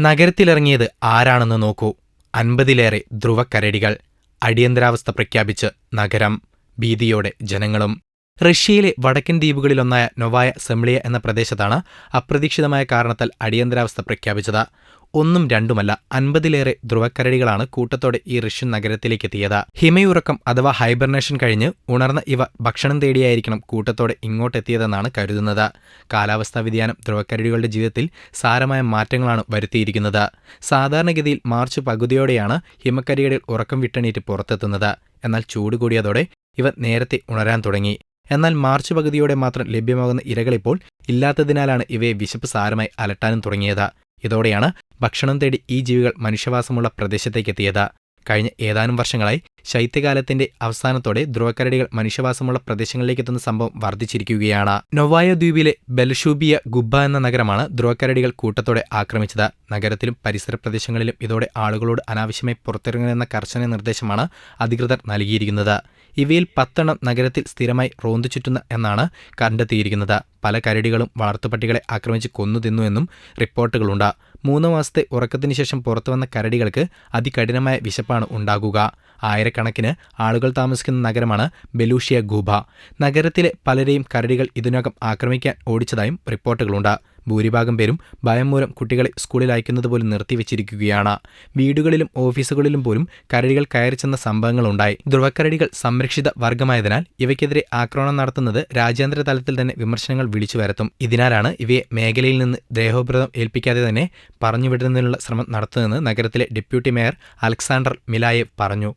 നഗരത്തിലിറങ്ങിയത് ആരാണെന്ന് നോക്കൂ. അൻപതിലേറെ ധ്രുവക്കരടികൾ അടിയന്തരാവസ്ഥ പ്രഖ്യാപിച്ച് നഗരം ഭീതിയോടെ ജനങ്ങളും. റഷ്യയിലെ വടക്കൻ ദ്വീപുകളിലൊന്നായ നൊവായ സെംളിയ എന്ന പ്രദേശത്താണ് അപ്രതീക്ഷിതമായ കാരണത്താൽ അടിയന്തരാവസ്ഥ പ്രഖ്യാപിച്ചത്. ഒന്നും രണ്ടുമല്ല അൻപതിലേറെ ധ്രുവക്കരടികളാണ് കൂട്ടത്തോടെ ഈ റഷ്യൻ നഗരത്തിലേക്ക് എത്തിയത് ഹിമയുറക്കം അഥവാ ഹൈബർനേഷൻ കഴിഞ്ഞ് ഉണർന്ന ഇവ ഭക്ഷണം തേടിയായിരിക്കണം കൂട്ടത്തോടെ ഇങ്ങോട്ടെത്തിയതെന്നാണ് കരുതുന്നത്. കാലാവസ്ഥാ വ്യതിയാനം ധ്രുവക്കരടികളുടെ ജീവിതത്തിൽ സാരമായ മാറ്റങ്ങളാണ് വരുത്തിയിരിക്കുന്നത്. സാധാരണഗതിയിൽ മാർച്ച് പകുതിയോടെയാണ് ഹിമക്കരികളിൽ ഉറക്കം വിട്ടണീറ്റ് പുറത്തെത്തുന്നത്. എന്നാൽ ചൂട് കൂടിയതോടെ ഇവ നേരത്തെ ഉണരാൻ തുടങ്ങി. എന്നാൽ മാർച്ച് പകുതിയോടെ മാത്രം ലഭ്യമാകുന്ന ഇരകളിപ്പോൾ ഇല്ലാത്തതിനാലാണ് ഇവയെ വിശപ്പ് സാരമായി അലട്ടാനും തുടങ്ങിയത്. ഇതോടെയാണ് ഭക്ഷണം തേടി ഈ ജീവികൾ മനുഷ്യവാസമുള്ള പ്രദേശത്തേക്കെത്തിയത്. കഴിഞ്ഞ ഏതാനും വർഷങ്ങളായി ശൈത്യകാലത്തിന്റെ അവസാനത്തോടെ ധ്രുവക്കരടികൾ മനുഷ്യവാസമുള്ള പ്രദേശങ്ങളിലേക്ക് എത്തുന്ന സംഭവം വർദ്ധിച്ചിരിക്കുകയാണ്. നൊവായ ദ്വീപിലെ ബെൽഷൂബിയ ഗുബ്ബ എന്ന നഗരമാണ് ധ്രുവക്കരടികൾ കൂട്ടത്തോടെ ആക്രമിച്ചത്. നഗരത്തിലും പരിസര പ്രദേശങ്ങളിലും ഇതോടെ ആളുകളോട് അനാവശ്യമായി പുറത്തിറങ്ങണമെന്ന കർശന നിർദ്ദേശമാണ് അധികൃതർ നൽകിയിരിക്കുന്നത്. ഇവയിൽ പത്തെണ്ണം നഗരത്തിൽ സ്ഥിരമായി റോന്തു ചുറ്റുന്ന എന്നാണ് കണ്ടെത്തിയിരിക്കുന്നത് പല കരടികളും വളർത്തുപട്ടികളെ ആക്രമിച്ച് കൊന്നു തിന്നു എന്നും റിപ്പോർട്ടുകളുണ്ട്. മൂന്ന് മാസത്തെ ഉറക്കത്തിന് ശേഷം പുറത്തുവന്ന കരടികൾക്ക് അതികഠിനമായ വിശപ്പാണ് ഉണ്ടാകുക. ആയിരക്കണക്കിന് ആളുകൾ താമസിക്കുന്ന നഗരമാണ് ബെലൂഷിയ ഗൂബ. നഗരത്തിലെ പലരെയും കരടികൾ ഇതിനകം ആക്രമിക്കാൻ ഓടിച്ചതായും റിപ്പോർട്ടുകളുണ്ട്. ഭൂരിഭാഗം പേരും ഭയം മൂലം കുട്ടികളെ സ്കൂളിൽ അയക്കുന്നത് പോലും നിർത്തിവെച്ചിരിക്കുകയാണ്. വീടുകളിലും ഓഫീസുകളിലും പോലും കരടികൾ കയറി ചെന്ന സംഭവങ്ങളുണ്ടായി. ധ്രുവക്കരടികൾ സംരക്ഷിത വർഗമായതിനാൽ ഇവയ്ക്കെതിരെ ആക്രമണം നടത്തുന്നത് രാജ്യാന്തര തലത്തിൽ തന്നെ വിമർശനങ്ങൾ വിളിച്ചു വരുത്തും. ഇതിനാലാണ് ഇവയെ മേഖലയിൽ നിന്ന് ദേഹോപൃതം ഏൽപ്പിക്കാതെ തന്നെ പറഞ്ഞുവിടുന്നതിനുള്ള ശ്രമം നടത്തുന്നതെന്ന് നഗരത്തിലെ ഡെപ്യൂട്ടി മേയർ അലക്സാണ്ടർ മിലായേവ് പറഞ്ഞു.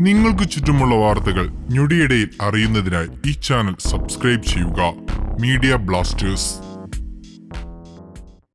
നിങ്ങൾക്ക് ചുറ്റുമുള്ള വാർത്തകൾ ഞൊടിയിടയിൽ അറിയുന്നതിനായി ഈ ചാനൽ സബ്സ്ക്രൈബ് ചെയ്യുക. Media Blasters